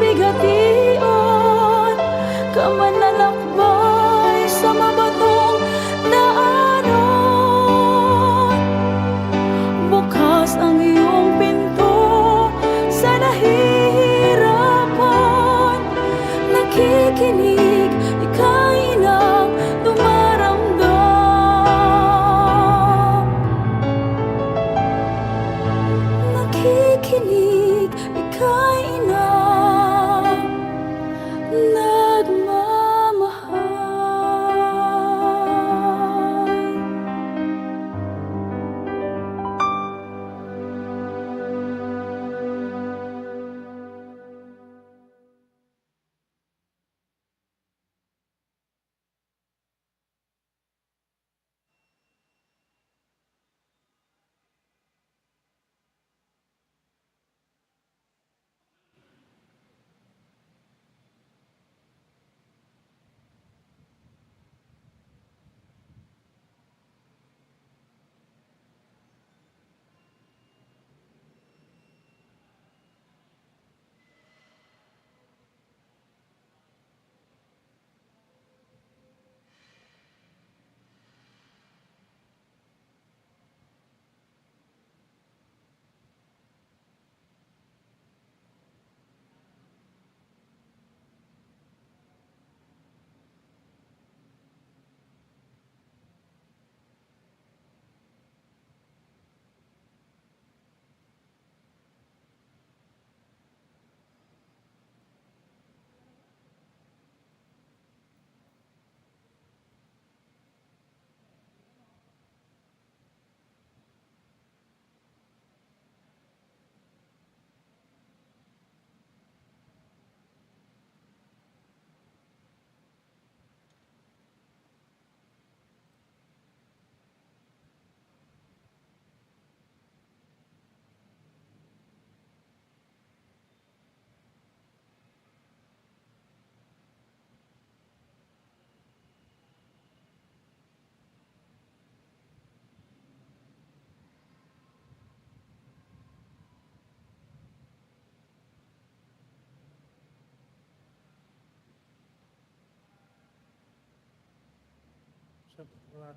sa kabigatian Kamanlalakbay 对吧？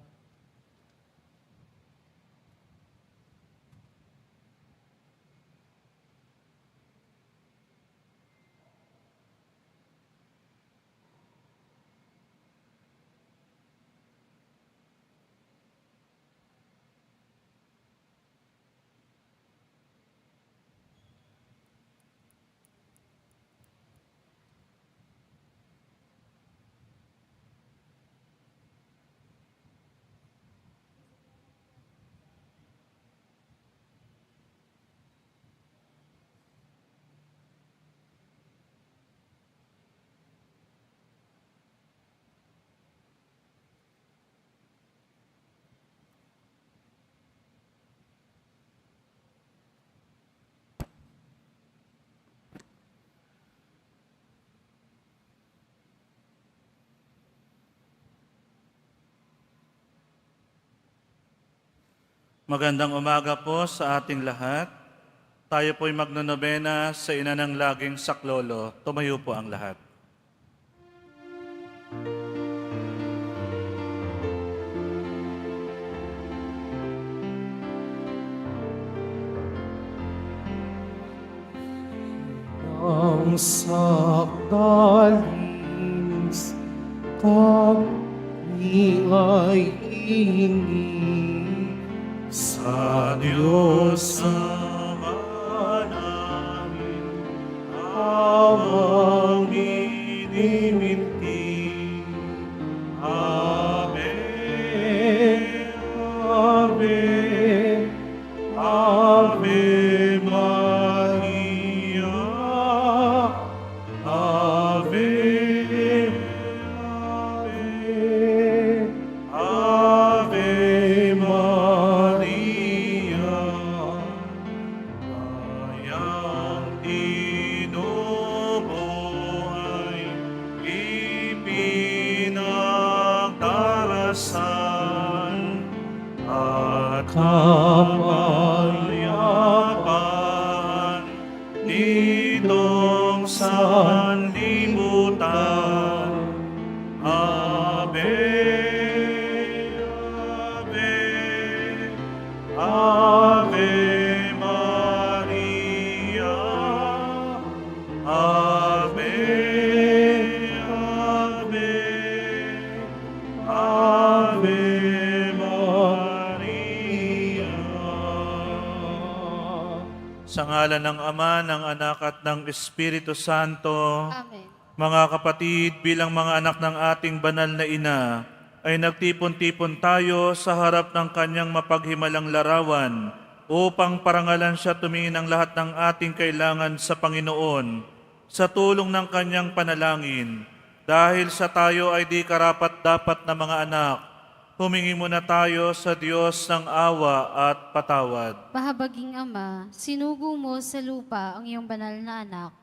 Magandang umaga po sa ating lahat. Tayo po'y magnonobena sa ina ng laging saklolo. Tumayo po ang lahat. ang sakdalis kami ay hihingi sa Diyos Ama namin awang. Espiritu Santo, Amen. mga kapatid, bilang mga anak ng ating banal na ina, ay nagtipon-tipon tayo sa harap ng kanyang mapaghimalang larawan upang parangalan siya tumingin ang lahat ng ating kailangan sa Panginoon sa tulong ng kanyang panalangin. Dahil sa tayo ay di karapat-dapat na mga anak, humingi muna tayo sa Diyos ng awa at patawad. Mahabaging Ama, sinugo mo sa lupa ang iyong banal na anak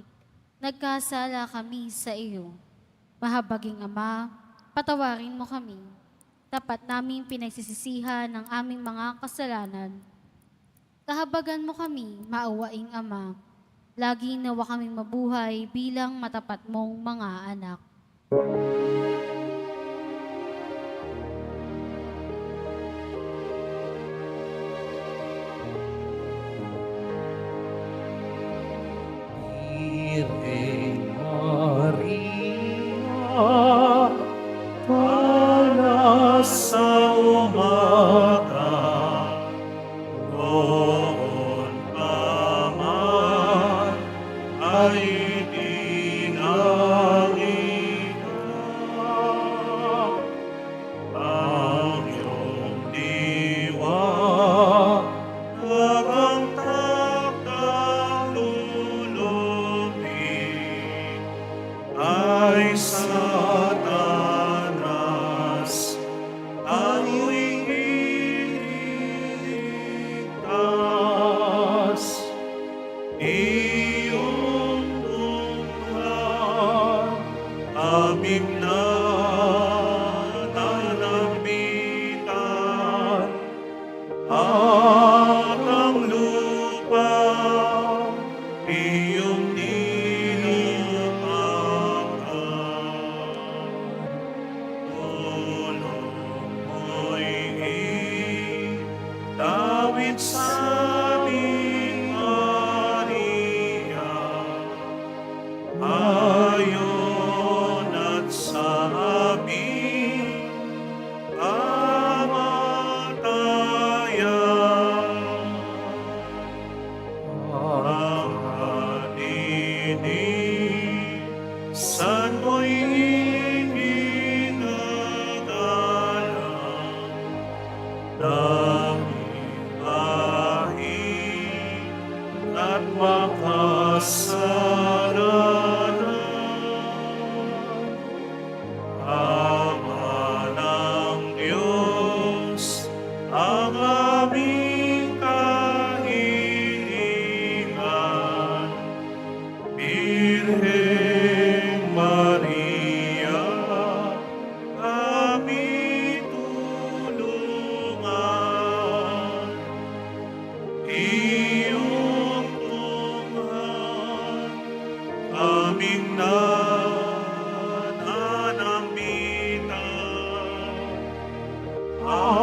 Nagkasala kami sa iyo. Mahabaging Ama, patawarin mo kami. Tapat naming pinagsisisihan ng aming mga kasalanan. Kahabagan mo kami, maawaing Ama. Lagi nawa kaming mabuhay bilang matapat mong mga anak. Virgen at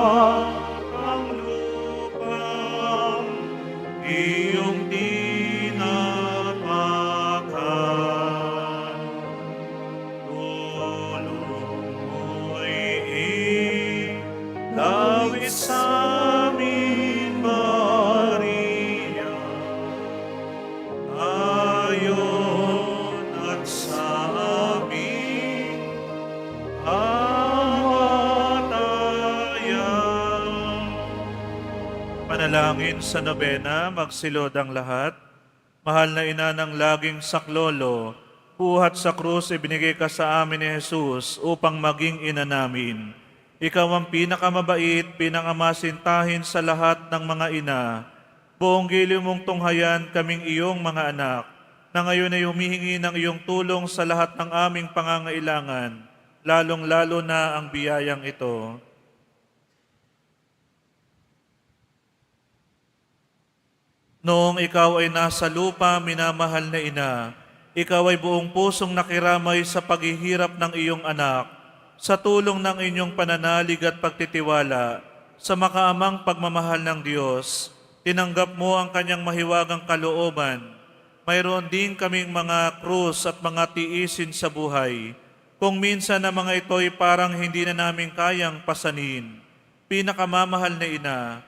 Panalangin sa nobena, magsilod ang lahat. Mahal na ina ng laging saklolo, buhat sa krus ibinigay ka sa amin ni Jesus upang maging ina namin. Ikaw ang pinakamabait, pinakamasintahin sa lahat ng mga ina. Buong giliw mong tunghayan kaming iyong mga anak, na ngayon ay humihingi ng iyong tulong sa lahat ng aming pangangailangan, lalong-lalo na ang biyayang ito. Noong ikaw ay nasa lupa, minamahal na ina, ikaw ay buong pusong nakiramay sa paghihirap ng iyong anak, sa tulong ng inyong pananalig at pagtitiwala, sa makaamang pagmamahal ng Diyos, tinanggap mo ang kanyang mahiwagang kalooban. Mayroon din kaming mga krus at mga tiisin sa buhay. Kung minsan na mga ito'y parang hindi na namin kayang pasanin. Pinakamamahal na ina,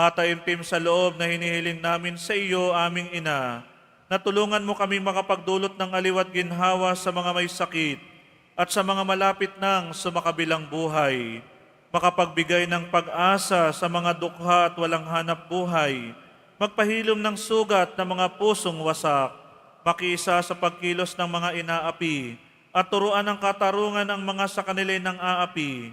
Mataimtim sa loob na hinihiling namin sa iyo, aming ina, na tulungan mo kami makapagdulot ng aliwat ginhawa sa mga may sakit at sa mga malapit ng sumakabilang buhay, makapagbigay ng pag-asa sa mga dukha at walang hanap buhay, magpahilom ng sugat ng mga pusong wasak, makiisa sa pagkilos ng mga inaapi, at turuan ng katarungan ng mga sa kanila ng aapi,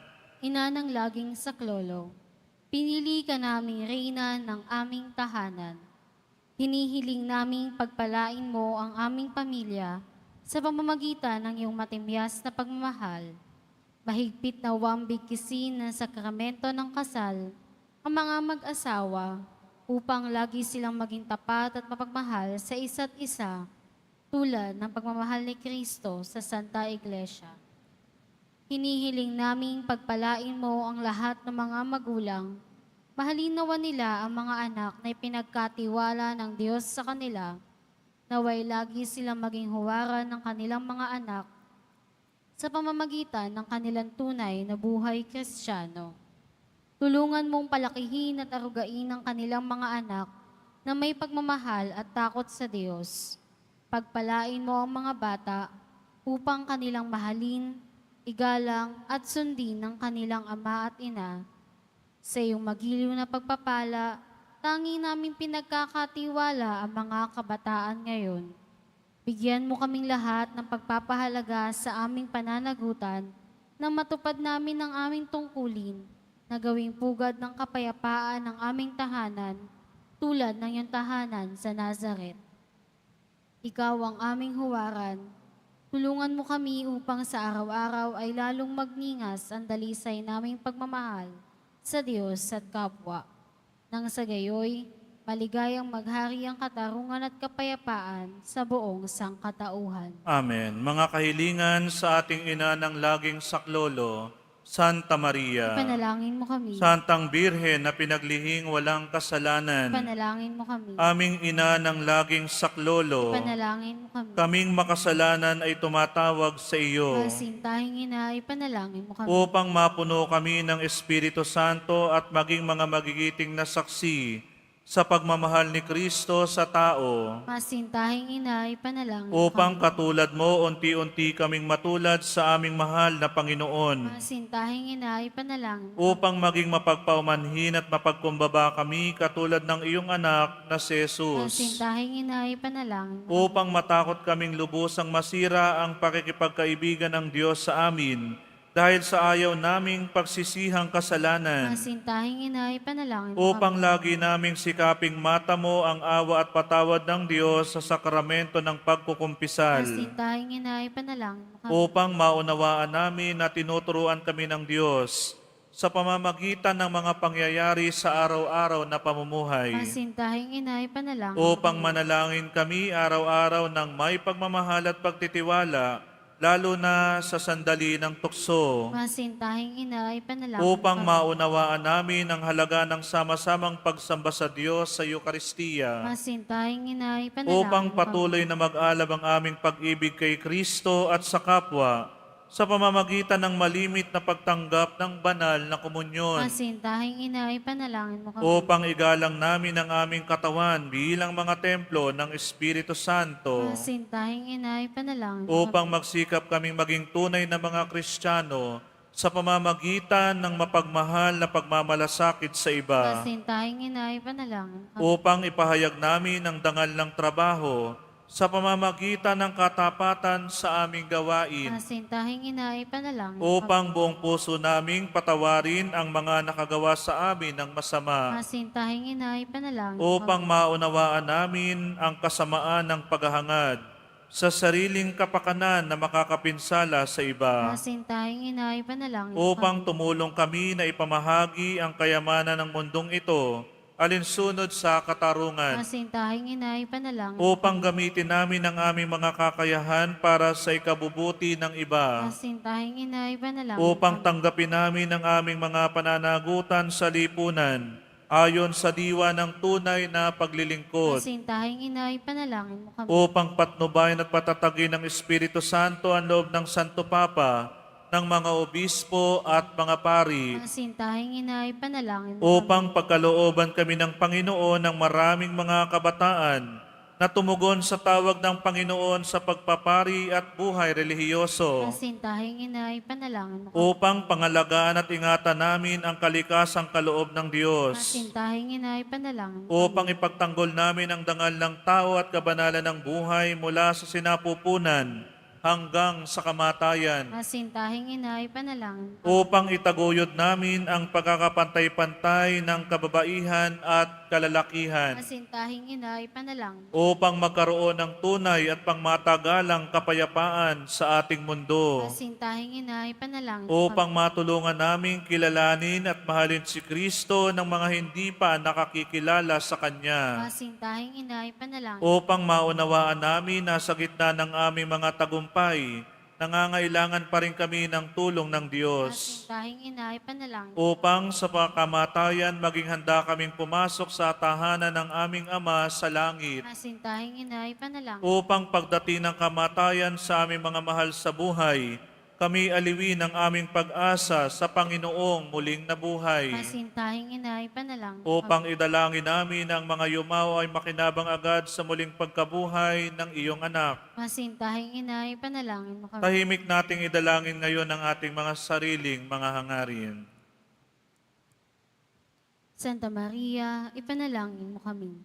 Ina ng laging saklolo, pinili ka naming reyna ng aming tahanan. Hinihiling naming pagpalain mo ang aming pamilya sa pamamagitan ng iyong matimyas na pagmamahal. Mahigpit na wambig kisin ng sakramento ng kasal ang mga mag-asawa upang lagi silang maging tapat at mapagmahal sa isa't isa tulad ng pagmamahal ni Kristo sa Santa Iglesia. Hinihiling naming pagpalain mo ang lahat ng mga magulang. Mahalin nawa nila ang mga anak na ipinagkatiwala ng Diyos sa kanila. Naway lagi silang maging huwaran ng kanilang mga anak sa pamamagitan ng kanilang tunay na buhay kristyano. Tulungan mong palakihin at arugain ang kanilang mga anak na may pagmamahal at takot sa Diyos. Pagpalain mo ang mga bata upang kanilang mahalin, igalang at sundin ng kanilang ama at ina. Sa iyong magiliw na pagpapala, tangi namin pinagkakatiwala ang mga kabataan ngayon. Bigyan mo kaming lahat ng pagpapahalaga sa aming pananagutan na matupad namin ang aming tungkulin na gawing pugad ng kapayapaan ng aming tahanan tulad ng iyong tahanan sa Nazareth. Ikaw ang aming huwaran, Tulungan mo kami upang sa araw-araw ay lalong magningas ang dalisay naming pagmamahal sa Diyos at kapwa. Nang sa gayoy, maligayang maghari ang katarungan at kapayapaan sa buong sangkatauhan. Amen. Mga kahilingan sa ating ina ng laging saklolo, Santa Maria. Panalangin mo kami. Santang Birhen na pinaglihing walang kasalanan. Panalangin mo kami. Aming ina ng laging saklolo. Panalangin mo kami. Kaming makasalanan ay tumatawag sa iyo. Masintahing ina, ipanalangin mo kami. upang mapuno kami ng Espiritu Santo at maging mga magigiting na saksi sa pagmamahal ni Kristo sa tao. Masintahing ina, ipanalangin Upang kami. katulad mo, unti-unti kaming matulad sa aming mahal na Panginoon. Masintahing ina, ipanalangin. Upang maging mapagpaumanhin at mapagkumbaba kami katulad ng iyong anak na si Jesus. Masintahing ina, ipanalangin. Upang matakot kaming lubusang masira ang pakikipagkaibigan ng Diyos sa amin dahil sa ayaw naming pagsisihang kasalanan. Masintahing ina, ipanalangin mo upang kami. lagi naming sikaping mata mo ang awa at patawad ng Diyos sa sakramento ng pagkukumpisal. Masintahing ina, ipanalangin mo kami. Upang maunawaan namin na tinuturuan kami ng Diyos sa pamamagitan ng mga pangyayari sa araw-araw na pamumuhay. Masintahing ina, ipanalangin mo Upang manalangin kami araw-araw ng may pagmamahal at pagtitiwala, lalo na sa sandali ng tukso. Masintahing ina, ipanalangin upang maunawaan namin ang halaga ng sama-samang pagsamba sa Diyos sa Eukaristiya, Masintahing ina, ipanalangin upang patuloy na mag-alab ang aming pag-ibig kay Kristo at sa kapwa, sa pamamagitan ng malimit na pagtanggap ng banal na komunyon, Masintahing ina, ipanalangin mo kami. upang igalang namin ang aming katawan bilang mga templo ng Espiritu Santo, Masintahing ina, ipanalangin mo upang kami. magsikap kaming maging tunay na mga Kristiyano sa pamamagitan ng mapagmahal na pagmamalasakit sa iba. Masintahing ina, ipanalangin mo kami. upang ipahayag namin ang dangal ng trabaho sa pamamagitan ng katapatan sa aming gawain Masintahing ina, ipanalangin upang buong puso naming patawarin ang mga nakagawa sa amin ng masama. Masintahing ina, ipanalangin upang maunawaan namin ang kasamaan ng paghahangad sa sariling kapakanan na makakapinsala sa iba. Masintahing ina, ipanalangin mo upang tumulong kami na ipamahagi ang kayamanan ng mundong ito alinsunod sa katarungan Masintahing ina, ipanalangin mo upang gamitin namin ang aming mga kakayahan para sa ikabubuti ng iba, Masintahing ina, ipanalangin mo upang tanggapin namin ang aming mga pananagutan sa lipunan, ayon sa diwa ng tunay na paglilingkod, Masintahing ina, ipanalangin mo kami. upang patnubayan at patatagin ng Espiritu Santo ang loob ng Santo Papa, ng mga obispo at mga pari, Masintahing ina, ipanalangin mo upang pagkalooban kami ng Panginoon ng maraming mga kabataan na tumugon sa tawag ng Panginoon sa pagpapari at buhay kami. relihiyoso Masintahing ina, ipanalangin mo kami. upang pangalagaan at ingatan namin ang kalikasang kaloob ng Diyos Masintahing ina, ipanalangin mo upang ipagtanggol namin ang dangal ng tao at kabanalan ng buhay mula sa sinapupunan hanggang sa kamatayan Masintahing ina, ipanalangin upang itaguyod namin ang pagkakapantay-pantay ng kababaihan at kalalakihan. Masintahing ina, ipanalangin upang magkaroon ng tunay at pangmatagalang kapayapaan sa ating mundo. Masintahing ina, ipanalangin upang matulungan naming kilalanin at mahalin si Kristo ng mga hindi pa nakakikilala sa Kanya. Masintahing ina, ipanalangin upang maunawaan namin na sa gitna ng aming mga tagumpay, nangangailangan pa rin kami ng tulong ng Diyos Masintahing ina, ipanalangin upang sa pagkamatayan maging handa kaming pumasok sa tahanan ng aming Ama sa langit. Masintahing ina, ipanalangin upang pagdating ng kamatayan sa aming mga mahal sa buhay, kami aliwin ang aming pag-asa sa Panginoong muling nabuhay Masintahing ina, ipanalangin upang idalangin namin ang mga yumaw ay makinabang agad sa muling pagkabuhay ng iyong anak. Masintahing ina, ipanalangin mo kami. Tahimik nating idalangin ngayon ang ating mga sariling mga hangarin. Santa Maria, ipanalangin mo kami.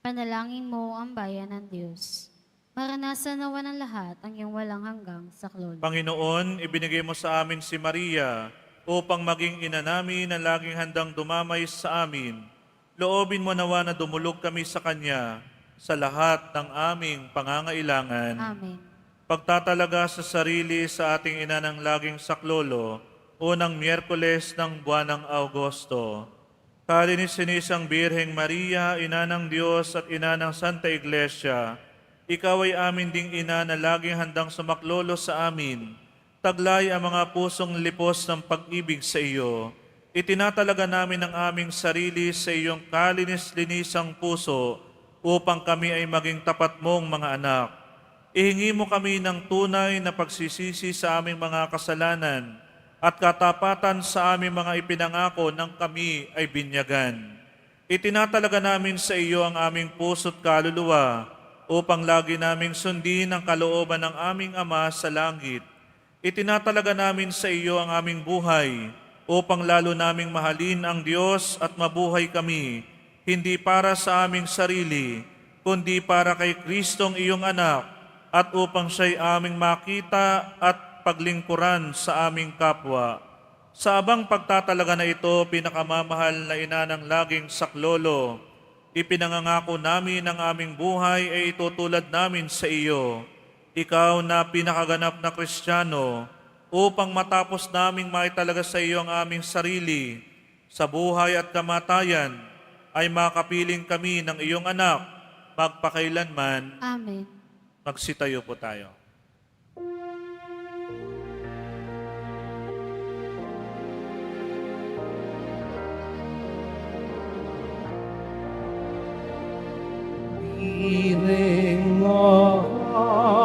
Panalangin mo ang bayan ng Diyos. Maranasan nawa ng lahat ang iyong walang hanggang saklolo. Panginoon, ibinigay mo sa amin si Maria upang maging ina namin na laging handang dumamay sa amin. Loobin mo nawa na dumulog kami sa Kanya sa lahat ng aming pangangailangan. Amen. Pagtatalaga sa sarili sa ating ina ng laging saklolo, unang Miyerkules ng buwan ng Agosto. Kalinisanisang Birheng Maria, Ina ng Diyos at Ina ng Santa Iglesia, Ikaw ay amin ding ina na laging handang sumaklolo sa amin. Taglay ang mga pusong lipos ng pag-ibig sa iyo. Itinatalaga namin ang aming sarili sa iyong kalinis-linisang puso upang kami ay maging tapat mong mga anak. Ihingi mo kami ng tunay na pagsisisi sa aming mga kasalanan at katapatan sa aming mga ipinangako ng kami ay binyagan. Itinatalaga namin sa iyo ang aming puso't kaluluwa upang lagi naming sundin ang kalooban ng aming Ama sa langit. Itinatalaga namin sa iyo ang aming buhay upang lalo naming mahalin ang Diyos at mabuhay kami, hindi para sa aming sarili, kundi para kay Kristong iyong anak at upang siya'y aming makita at paglingkuran sa aming kapwa. Sa abang pagtatalaga na ito, pinakamamahal na ina ng laging saklolo, ipinangangako namin ang aming buhay ay itutulad namin sa iyo. Ikaw na pinakaganap na Kristiyano, upang matapos naming maitalaga sa iyo ang aming sarili, sa buhay at kamatayan, ay makapiling kami ng iyong anak, magpakailanman, Amen. magsitayo po tayo. Piring mahal,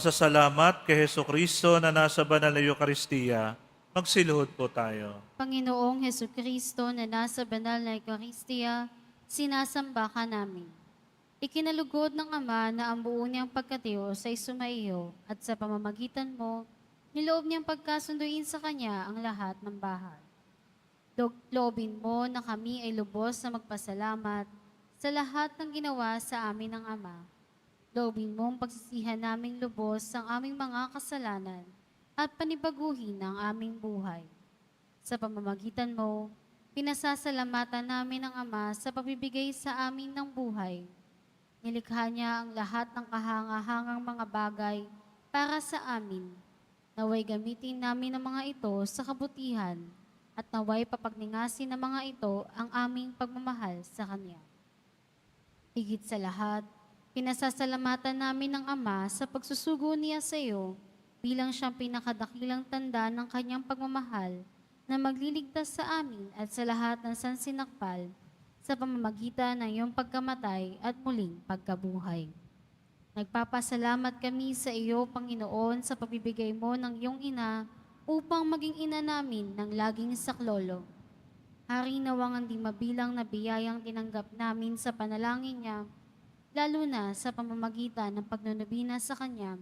Pasasalamat kay Heso Kristo na nasa banal na Eucharistia. Magsiluhod po tayo. Panginoong Heso Kristo na nasa banal na Eucharistia, sinasamba ka namin. Ikinalugod ng Ama na ang buo niyang pagkatiyos ay sumaiyo at sa pamamagitan mo, niloob niyang pagkasunduin sa Kanya ang lahat ng bahay. Loobin mo na kami ay lubos na magpasalamat sa lahat ng ginawa sa amin ng Ama. Loobin mong pagsisihan naming lubos ang aming mga kasalanan at panibaguhin ang aming buhay. Sa pamamagitan mo, pinasasalamatan namin ang Ama sa pagbibigay sa amin ng buhay. Nilikha niya ang lahat ng kahangahangang mga bagay para sa amin. Naway gamitin namin ang mga ito sa kabutihan at naway papagningasin ng mga ito ang aming pagmamahal sa Kanya. Higit sa lahat, pinasasalamatan namin ng Ama sa pagsusugo niya sa iyo bilang siyang pinakadakilang tanda ng kanyang pagmamahal na magliligtas sa amin at sa lahat ng sansinakpal sa pamamagitan ng iyong pagkamatay at muling pagkabuhay. Nagpapasalamat kami sa iyo, Panginoon, sa pabibigay mo ng iyong ina upang maging ina namin ng laging saklolo. Hari nawang hindi mabilang na biyayang tinanggap namin sa panalangin niya, lalo na sa pamamagitan ng pagnunubina sa Kanya,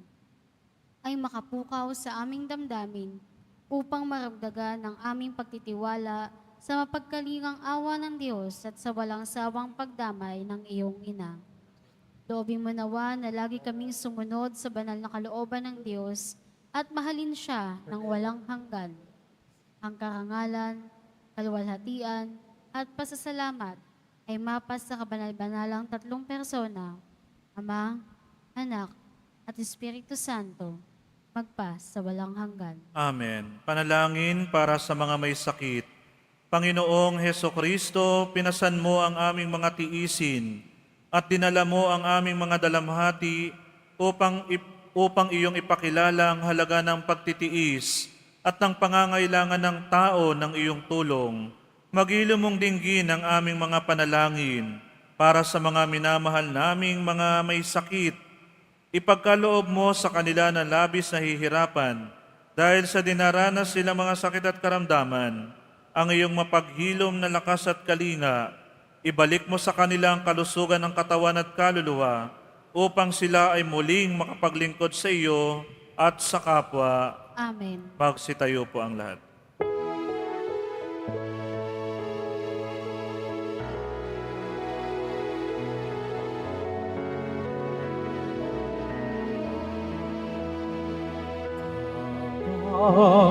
ay makapukaw sa aming damdamin upang maragdagan ng aming pagtitiwala sa mapagkalingang awa ng Diyos at sa walang sawang pagdamay ng iyong ina. Loobin mo nawa na lagi kaming sumunod sa banal na kalooban ng Diyos at mahalin siya ng walang hanggan. Ang karangalan, kaluwalhatian, at pasasalamat ay mapas sa kabanal-banalang tatlong persona, Ama, Anak, at Espiritu Santo, magpas sa walang hanggan. Amen. Panalangin para sa mga may sakit. Panginoong Heso Kristo, pinasan mo ang aming mga tiisin at dinala mo ang aming mga dalamhati upang, upang iyong ipakilala ang halaga ng pagtitiis at ng pangangailangan ng tao ng iyong tulong. Magilo mong dinggin ang aming mga panalangin para sa mga minamahal naming mga may sakit Ipagkaloob mo sa kanila na labis na hihirapan dahil sa dinaranas sila mga sakit at karamdaman, ang iyong mapaghilom na lakas at kalinga, ibalik mo sa kanila ang kalusugan ng katawan at kaluluwa upang sila ay muling makapaglingkod sa iyo at sa kapwa. Amen. Magsitayo po ang lahat. Oh.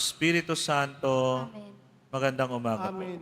Espiritu Santo, Amen. magandang umaga po. Amen.